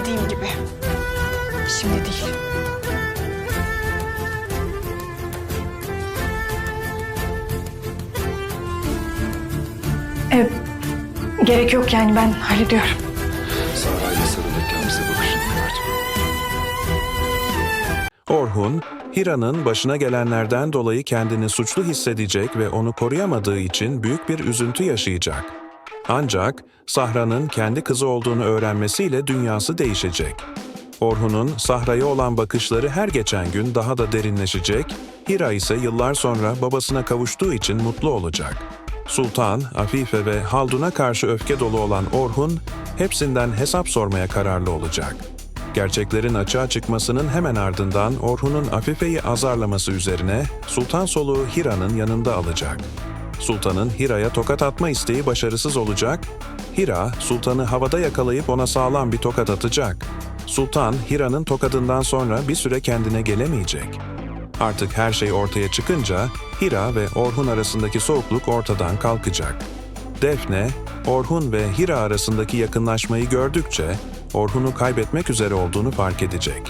Dediğim gibi. Şimdi değil. Evet. Gerek yok yani ben hallediyorum. Sahra ile sarılırken bize bakışını gördüm. Orhun, Hira'nın başına gelenlerden dolayı kendini suçlu hissedecek ve onu koruyamadığı için büyük bir üzüntü yaşayacak. Ancak Sahra'nın kendi kızı olduğunu öğrenmesiyle dünyası değişecek. Orhun'un Sahra'ya olan bakışları her geçen gün daha da derinleşecek, Hira ise yıllar sonra babasına kavuştuğu için mutlu olacak. Sultan, Afife ve Haldun'a karşı öfke dolu olan Orhun, hepsinden hesap sormaya kararlı olacak. Gerçeklerin açığa çıkmasının hemen ardından Orhun'un Afife'yi azarlaması üzerine Sultan soluğu Hira'nın yanında alacak. Sultan'ın Hira'ya tokat atma isteği başarısız olacak. Hira, Sultan'ı havada yakalayıp ona sağlam bir tokat atacak. Sultan, Hira'nın tokadından sonra bir süre kendine gelemeyecek. Artık her şey ortaya çıkınca Hira ve Orhun arasındaki soğukluk ortadan kalkacak. Defne, Orhun ve Hira arasındaki yakınlaşmayı gördükçe Orhun'u kaybetmek üzere olduğunu fark edecek.